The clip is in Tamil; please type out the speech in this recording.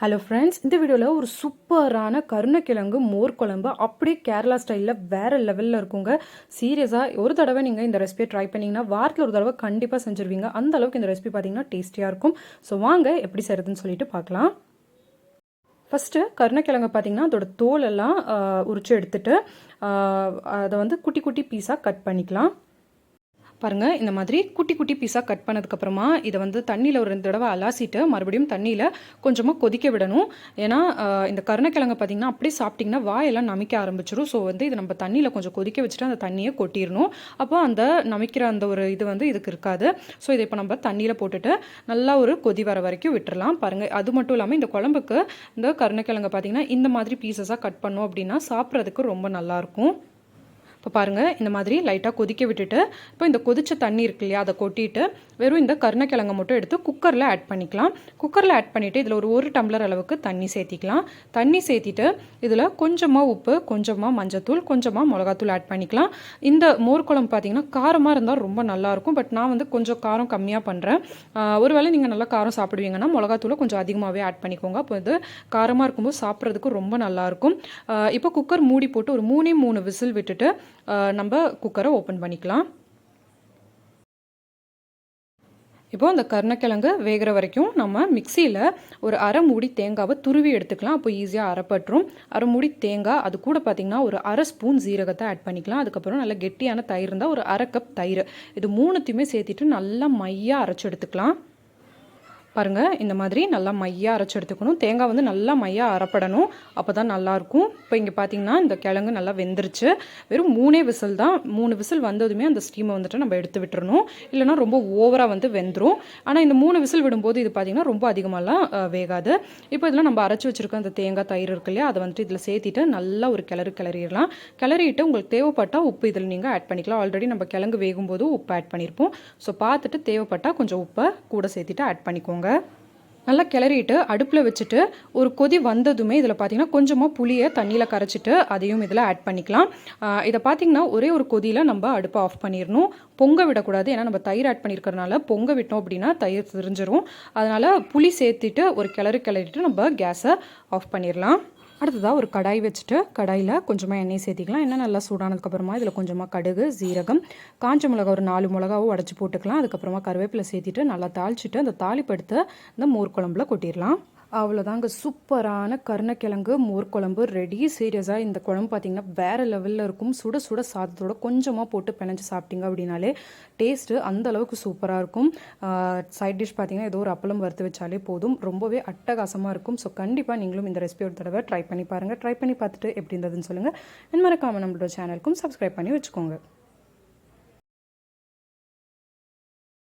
ஹலோ ஃப்ரெண்ட்ஸ் இந்த வீடியோவில் ஒரு சூப்பரான கருணக்கிழங்கு மோர் குழம்பு அப்படியே கேரளா ஸ்டைலில் வேறு லெவலில் இருக்குங்க. சீரியஸாக ஒரு தடவை நீங்கள் இந்த ரெசிபியை ட்ரை பண்ணிங்கன்னா வாரத்தில் ஒரு தடவை கண்டிப்பாக செஞ்சுருவீங்க. அந்த அளவுக்கு இந்த ரெசிபி பார்த்தீங்கன்னா டேஸ்டியாக இருக்கும். ஸோ வாங்க எப்படி செய்கிறதுன்னு சொல்லிட்டு பார்க்கலாம் ஃபஸ்ட்டு கருணக்கிழங்கு பார்த்தீங்கன்னா அதோட தோல் எல்லாம் உரிச்சு எடுத்துட்டு அதை வந்து குட்டி குட்டி பீஸாக கட் பண்ணிக்கலாம். பாருங்கள் இந்த மாதிரி குட்டி குட்டி பீஸாக கட் பண்ணதுக்கப்புறமா இதை வந்து தண்ணியில் ஒரு ரெண்டு தடவை அலாசிட்டு மறுபடியும் தண்ணியில் கொஞ்சமாக கொதிக்க விடணும். ஏன்னா இந்த கருணக்கிழங்கு பார்த்தீங்கன்னா அப்படியே சாப்பிட்டிங்கன்னா வாயெல்லாம் நமிக்க ஆரம்பிச்சிடும் ஸோ வந்து இதை நம்ம தண்ணியில் கொஞ்சம் கொதிக்க வச்சுட்டு அந்த தண்ணியை கொட்டிடணும் அப்போ அந்த நமிக்கிற அந்த ஒரு இது வந்து இதுக்கு இருக்காது. ஸோ இதை இப்போ நம்ம தண்ணியில் போட்டுட்டு நல்லா ஒரு கொதி வர வரைக்கும் விட்டுறலாம். பாருங்கள் அது மட்டும் இல்லாமல் இந்த குழம்புக்கு இந்த கருணக்கிழங்கு பார்த்தீங்கன்னா இந்த மாதிரி பீசஸாக கட் பண்ணோம் அப்படின்னா சாப்பிட்றதுக்கு ரொம்ப நல்லாயிருக்கும் இப்போ பாருங்கள் இந்த மாதிரி லைட்டாக கொதிக்க விட்டுட்டு இப்போ இந்த கொதிச்ச தண்ணி இருக்கு இல்லையா அதை கொட்டிட்டு வெறும் இந்த கருணக்கிழங்கை மட்டும் எடுத்து குக்கரில் ஆட் பண்ணிக்கலாம். குக்கரில் ஆட் பண்ணிவிட்டு இதில் ஒரு ஒரு டம்ளர் அளவுக்கு தண்ணி சேர்த்திக்கலாம். தண்ணி சேர்த்திட்டு இதில் கொஞ்சமாக உப்பு கொஞ்சமாக மஞ்சத்தூள் கொஞ்சமாக மிளகாத்தூள் ஆட் பண்ணிக்கலாம். இந்த மோர் குழம்பு பார்த்தீங்கன்னா காரமாக இருந்தால் ரொம்ப நல்லாயிருக்கும் பட் நான் வந்து கொஞ்சம் காரம் கம்மியாக பண்ணுறேன் ஒருவேளை நீங்கள் நல்லா காரம் சாப்பிடுவீங்கன்னா மிளகாத்தூளை கொஞ்சம் அதிகமாகவே ஆட் பண்ணிக்கோங்க. அப்போ இது காரமாக இருக்கும்போது சாப்பிட்றதுக்கு ரொம்ப நல்லாயிருக்கும் இப்போ குக்கர் மூடி போட்டு ஒரு மூணே மூணு விசில் விட்டுட்டு நம்ம குக்கரை ஓப்பன் பண்ணிக்கலாம். இப்போ இந்த கருணக்கிழங்கு வேகிற வரைக்கும் நம்ம மிக்சியில் ஒரு அரை மூடி தேங்காவை துருவி எடுத்துக்கலாம். அப்போ ஈஸியாக அரைப்பட்டுரும். அரை மூடி தேங்காய் அது கூட பார்த்திங்கன்னா ஒரு அரை ஸ்பூன் ஜீரகத்தை ஆட் பண்ணிக்கலாம். அதுக்கப்புறம் நல்ல கெட்டியான தயிர் இருந்தால் ஒரு அரை கப் தயிர். இது மூணுத்தையுமே சேர்த்திட்டு நல்லா மையாக அரைச்சி எடுத்துக்கலாம். பாருங்கள் இந்த மாதிரி நல்லா மையாக அரைச்சி எடுத்துக்கணும். தேங்காய் வந்து நல்லா மையாக அரைப்படணும். அப்போ தான் நல்லாயிருக்கும். இப்போ இங்கே பார்த்தீங்கன்னா இந்த கிழங்கு நல்லா வெந்துருச்சு. வெறும் மூணே விசில் தான். மூணு விசில் வந்ததுமே அந்த ஸ்டீமை வந்துட்டு நம்ம எடுத்து விட்டுறணும். இல்லைனா ரொம்ப ஓவராக வந்து வெந்துடும் ஆனால் இந்த மூணு விசில் விடும்போது இது பார்த்திங்கன்னா ரொம்ப அதிகமாகலாம் வேகாது. இப்போ இதில் நம்ம அரைச்சி வச்சுருக்க அந்த தேங்காய் தயிர் இருக்கு இல்லையா அதை வந்துட்டு இதில் சேர்த்திட்டு நல்லா ஒரு கிளறு கிளறிடலாம். கிளறிட்டு உங்களுக்கு தேவைப்பட்டால் உப்பு இதில் நீங்கள் ஆட் பண்ணிக்கலாம். ஆல்ரெடி நம்ம கிழங்கு வேகும்போது உப்பு ஆட் பண்ணியிருப்போம் ஸோ பார்த்துட்டு தேவைப்பட்டால் கொஞ்சம் உப்பை கூட சேர்த்திட்டு ஆட் பண்ணிக்கோங்க. நல்லா கிளறிட்டு அடுப்பில் வச்சுட்டு ஒரு கொதி வந்ததுமே இதில் பார்த்தீங்கன்னா கொஞ்சமாக புளியை தண்ணியில் கரைச்சிட்டு அதையும் இதில் ஆட் பண்ணிக்கலாம். இதை பார்த்தீங்கன்னா ஒரே ஒரு கொதியில் நம்ம அடுப்பை ஆஃப் பண்ணிடணும். பொங்க விடக்கூடாது. ஏன்னா நம்ம தயிர் ஆட் பண்ணியிருக்கறனால பொங்க விட்டோம் அப்படின்னா தயிர் தெரிஞ்சிரும். அதனால் புளி சேர்த்துட்டு ஒரு கிளறு கிளறிட்டு நம்ம கேஸை ஆஃப் பண்ணிடலாம். அடுத்ததாக ஒரு கடாய் வச்சுட்டு கடாயில் கொஞ்சமாக எண்ணெய் சேர்த்திக்கலாம். எண்ணெய் நல்லா சூடானதுக்கப்புறமா இதில் கொஞ்சமாக கடுகு சீரகம் காஞ்ச மிளகா ஒரு நாலு மிளகாவும் உடச்சி போட்டுக்கலாம். அதுக்கப்புறமா கருவேப்பிலை சேர்த்திட்டு நல்லா தாளிச்சிட்டு அந்த தாளிப்படுத்த இந்த மோர் குழம்புல கொட்டிடலாம். அவ்வளோதாங்க சூப்பரான கருணக்கிழங்கு மோர் குழம்பு ரெடி சீரியஸாக இந்த குழம்பு பார்த்தீங்கன்னா வேறு லெவலில் இருக்கும். சுட சுட சாதத்தோட கொஞ்சமாக போட்டு பிணைஞ்சு சாப்பிட்டீங்க அப்படின்னாலே டேஸ்ட்டு அந்த அளவுக்கு சூப்பராக இருக்கும். சைட் டிஷ் பார்த்தீங்கன்னா ஏதோ ஒரு அப்பளம் வறுத்து வச்சாலே போதும். ரொம்பவே அட்டகாசமாக இருக்கும். ஸோ கண்டிப்பாக நீங்களும் இந்த ரெசிபி ஒரு தடவை ட்ரை பண்ணி பாருங்கள் ட்ரை பண்ணி பார்த்துட்டு எப்படி இருந்ததுன்னு சொல்லுங்கள் என் மறக்காமல் நம்மளோட சேனலுக்கும் சப்ஸ்கிரைப் பண்ணி வச்சுக்கோங்க.